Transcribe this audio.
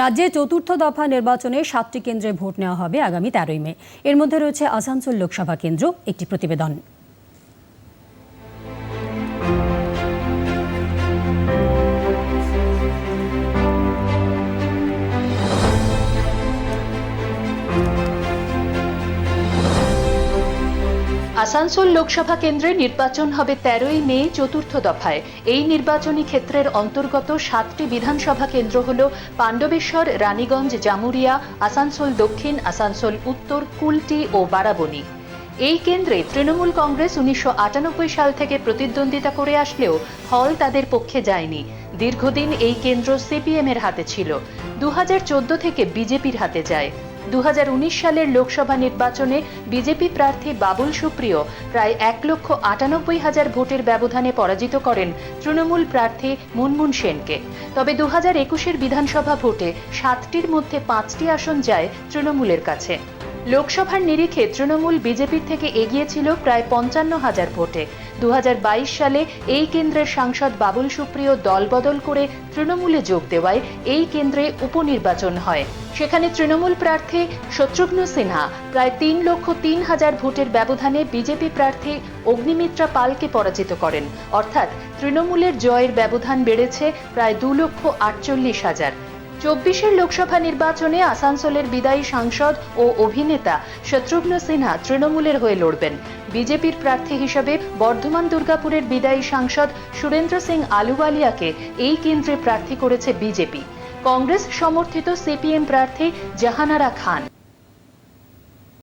রাজ্যে চতুর্থ দফা নির্বাচনে সাতটি কেন্দ্রে ভোট নেওয়া হবে আগামী তেরোই মে। এর মধ্যে রয়েছে আসানসোল লোকসভা কেন্দ্র, একটি প্রতিবেদন। আসানসোল লোকসভা কেন্দ্রে নির্বাচন হবে তেরোই মে চতুর্থ দফায়। এই নির্বাচনী ক্ষেত্রের অন্তর্গত সাতটি বিধানসভা কেন্দ্র হল পাণ্ডবেশ্বর, রানীগঞ্জ, জামুরিয়া, আসানসোল দক্ষিণ, আসানসোল উত্তর, কুলটি ও বারাবণী। এই কেন্দ্রে তৃণমূল কংগ্রেস উনিশশো আটানব্বই সাল থেকে প্রতিদ্বন্দ্বিতা করে আসলেও ফল তাদের পক্ষে যায়নি। দীর্ঘদিন এই কেন্দ্র সিপিএমের হাতে ছিল। দু হাজার চোদ্দ থেকে বিজেপির হাতে যায়। দু হাজার উনিশ সালের লোকসভা নির্বাচনে বিজেপি প্রার্থী বাবুল সুপ্রিয় প্রায় এক লক্ষ আটানব্বই হাজার ভোটের ব্যবধানে পরাজিত করেন তৃণমূল প্রার্থী মুনমুন সেনকে। তবে দু হাজার একুশের বিধানসভা ভোটে সাতটির মধ্যে পাঁচটি আসন যায় তৃণমূলের কাছে। লোকসভার নিরিখে তৃণমূল বিজেপির থেকে এগিয়ে ছিল প্রায় পঞ্চান্ন হাজার ভোটে। দু হাজার বাইশ সালে এই কেন্দ্রের সাংসদ বাবুল সুপ্রিয় দলবদল করে তৃণমূলে যোগ দেওয়ায় এই কেন্দ্রে উপনির্বাচন হয়। সেখানে তৃণমূল প্রার্থী শত্রুঘ্ন সিনহা প্রায় তিন লক্ষ তিন হাজার ভোটের ব্যবধানে বিজেপি প্রার্থী অগ্নিমিত্রা পালকে পরাজিত করেন। অর্থাৎ তৃণমূলের জয়ের ব্যবধান বেড়েছে প্রায় দু লক্ষ আটচল্লিশ হাজার। চব্বিশের লোকসভা নির্বাচনে আসানসোলের বিদায়ী সাংসদ ও অভিনেতা শত্রুঘ্ন সিনহা তৃণমূলের হয়ে লড়বেন। বিজেপির প্রার্থী হিসেবে বর্ধমান দুর্গাপুরের বিদায়ী সাংসদ সুরেন্দ্র সিং আলুওয়ালিয়াকে এই কেন্দ্রে প্রার্থী করেছে বিজেপি। কংগ্রেস সমর্থিত সিপিএম প্রার্থী জাহানারা খান।